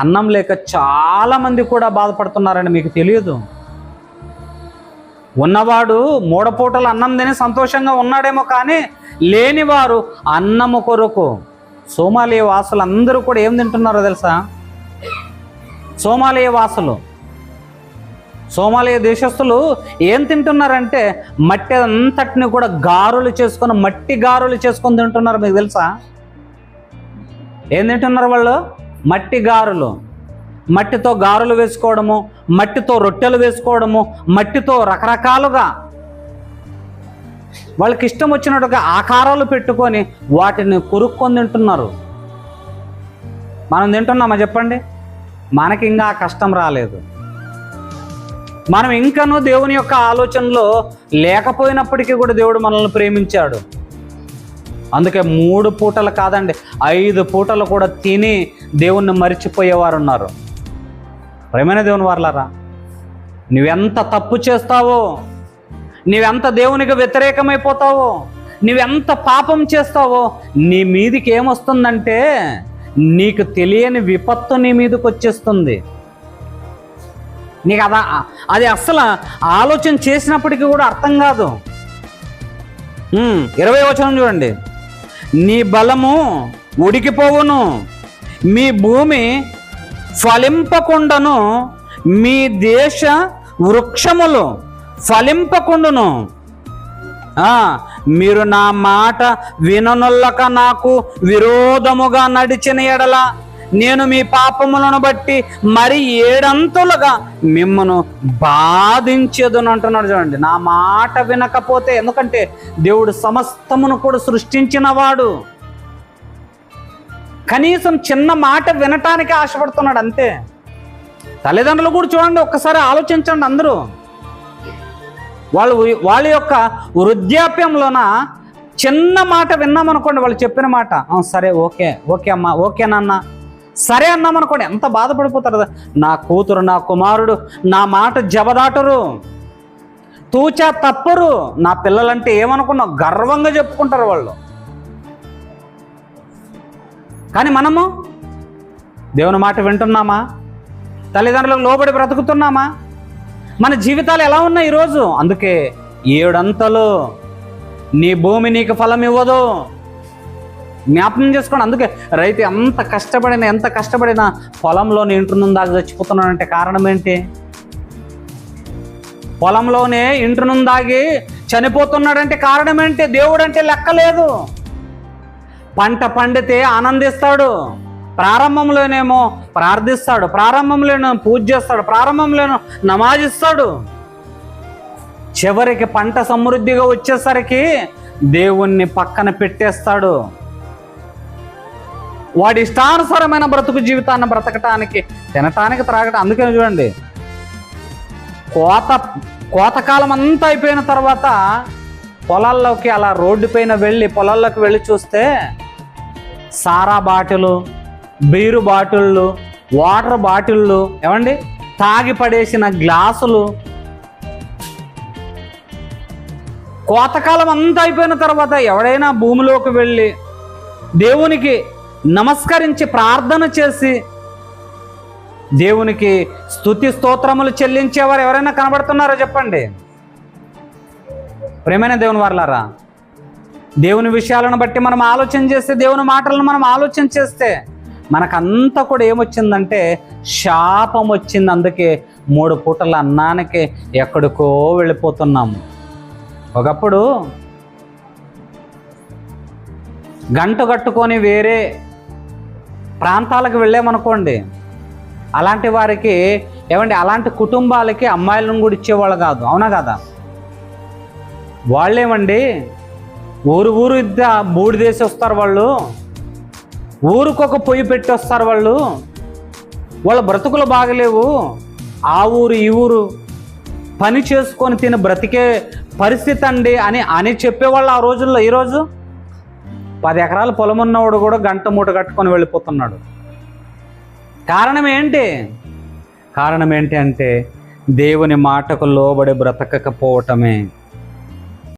అన్నం లేక చాలామంది కూడా బాధపడుతున్నారని మీకు తెలియదు. ఉన్నవాడు మూడపూటలు అన్నం తిని సంతోషంగా ఉన్నాడేమో కానీ లేనివారు అన్నము కొరకు సోమాలియ వాసులు అందరూ కూడా ఏం తింటున్నారో తెలుసా? సోమాలియ వాసులు. సోమాలియ దేశస్తులు ఏం తింటున్నారంటే మట్టి అంతటిని కూడా గారులు చేసుకొని మట్టి గారులు చేసుకొని తింటున్నారు మీకు తెలుసా? ఏం తింటున్నారు వాళ్ళు? మట్టి గారులు. మట్టితో గారులు వేసుకోవడము మట్టితో రొట్టెలు వేసుకోవడము మట్టితో రకరకాలుగా వాళ్ళకి ఇష్టం వచ్చినట్టుగా ఆకారాలు పెట్టుకొని వాటిని కొరుక్కొని తింటున్నారు. మనం తింటున్నామా చెప్పండి? మనకి ఇంకా కష్టం రాలేదు. మనం ఇంకనూ దేవుని యొక్క ఆలోచనలో లేకపోయినప్పటికీ కూడా దేవుడు మనల్ని ప్రేమించాడు. అందుకే మూడు పూటలు కాదండి ఐదు పూటలు కూడా తిని దేవుణ్ణి మరిచిపోయేవారు ఉన్నారు ప్రేమైన దేవుని వారలారా నువ్వెంత తప్పు చేస్తావో నీవెంత దేవునికి వ్యతిరేకమైపోతావో నువ్వెంత పాపం చేస్తావో నీ మీదికి ఏమొస్తుందంటే నీకు తెలియని విపత్తు నీ మీదకి వచ్చేస్తుంది. నీకు అదా అది అస్సలు ఆలోచన చేసినప్పటికీ కూడా అర్థం కాదు. ఇరవై వచనం చూడండి. నీ బలము ఉడికిపోవును. మీ భూమి ఫలింపకుండను. మీ దేశ వృక్షములు ఫలింపకుండును. మీరు నా మాట విననుల్లక నాకు విరోధముగా నడిచిన ఎడల నేను మీ పాపములను బట్టి మరి ఏడంతులుగా మిమ్మను బాధించేదని అంటున్నాడు చూడండి. నా మాట వినకపోతే ఎందుకంటే దేవుడు సమస్తమును కూడా సృష్టించినవాడు. కనీసం చిన్న మాట వినటానికి ఆశపడుతున్నాడు అంతే. తల్లిదండ్రులు కూడా చూడండి ఒక్కసారి ఆలోచించండి అందరూ. వాళ్ళు వాళ్ళ యొక్క వృద్ధాప్యంలోన చిన్న మాట విన్నామనుకోండి వాళ్ళు చెప్పిన మాట సరే ఓకే ఓకే అమ్మా ఓకేనన్నా సరే అన్నామనుకోండి ఎంత బాధపడిపోతారు నా కూతురు నా కుమారుడు నా మాట జబదాటరు. తూచా తప్పరు. నా పిల్లలంటే ఏమనుకున్నావు గర్వంగా చెప్పుకుంటారు వాళ్ళు. కానీ మనము దేవుని మాట వింటున్నామా? తల్లిదండ్రులకు లోబడి బ్రతుకుతున్నామా? మన జీవితాలు ఎలా ఉన్నాయి ఈరోజు? అందుకే ఏడంతలు నీ భూమి నీకు ఫలం ఇవ్వదు జ్ఞాపకం చేసుకోండి. అందుకే రైతు ఎంత కష్టపడినా ఎంత కష్టపడినా పొలంలో ఇంటి దాకా చచ్చిపోతున్నాడంటే కారణం ఏంటి? పొలంలోనే ఇంటి దాగి చనిపోతున్నాడంటే కారణం ఏంటి? దేవుడు అంటే లెక్కలేదు పంట పండితే ఆనందిస్తాడు. ప్రారంభంలోనేమో ప్రార్థిస్తాడు. ప్రారంభంలోనే పూజ చేస్తాడు. ప్రారంభంలోనూ నమాజిస్తాడు చివరికి పంట సమృద్ధిగా వచ్చేసరికి దేవుణ్ణి పక్కన పెట్టేస్తాడు. వాడి ఇష్టానుసారమైన బ్రతుకు జీవితాన్ని బ్రతకటానికి తినటానికి త్రాగటం. అందుకని చూడండి కోత కోతకాలం అంతా అయిపోయిన తర్వాత పొలాల్లోకి అలా రోడ్డు పైన వెళ్ళి పొలాల్లోకి వెళ్ళి చూస్తే సారా బాటిలు బీరు బాటిళ్ళు వాటర్ బాటిళ్ళు ఏమండి? తాగి పడేసిన గ్లాసులు. కోతకాలం అంతా అయిపోయిన తర్వాత ఎవడైనా భూమిలోకి వెళ్ళి దేవునికి నమస్కరించి ప్రార్థన చేసి దేవునికి స్తుతి స్తోత్రములు చెల్లించేవారు ఎవరైనా కనబడుతున్నారో చెప్పండి? ప్రేమైన దేవుని వారలారా దేవుని విషయాలను బట్టి మనం ఆలోచన చేస్తే దేవుని మాటలను మనం ఆలోచన చేస్తే మనకంతా కూడా ఏమొచ్చిందంటే శాపం వచ్చింది. అందుకే మూడు పూటల అన్నానికి ఎక్కడికో వెళ్ళిపోతున్నాము ఒకప్పుడు గంట కట్టుకొని వేరే ప్రాంతాలకు వెళ్ళామనుకోండి అలాంటి వారికి ఏమండి అలాంటి కుటుంబాలకి అమ్మాయిలను కూడా ఇచ్చేవాళ్ళు కాదు అవునా కదా? వాళ్ళేమండి ఊరు ఊరు ఇద్ద దేశం వస్తారు వాళ్ళు ఊరికొక పొయ్యి పెట్టి వస్తారు వాళ్ళు వాళ్ళ బ్రతుకులు బాగలేవు ఆ ఊరు ఈ ఊరు పని చేసుకొని తిని బ్రతికే పరిస్థితి అండి అని అని చెప్పేవాళ్ళు ఆ రోజుల్లో ఈరోజు పది ఎకరాల పొలం ఉన్నవాడు కూడా గంట మూట కట్టుకొని వెళ్ళిపోతున్నాడు. కారణం ఏంటి? కారణం ఏంటి అంటే దేవుని మాటకు లోబడి బ్రతకకపోవటమే.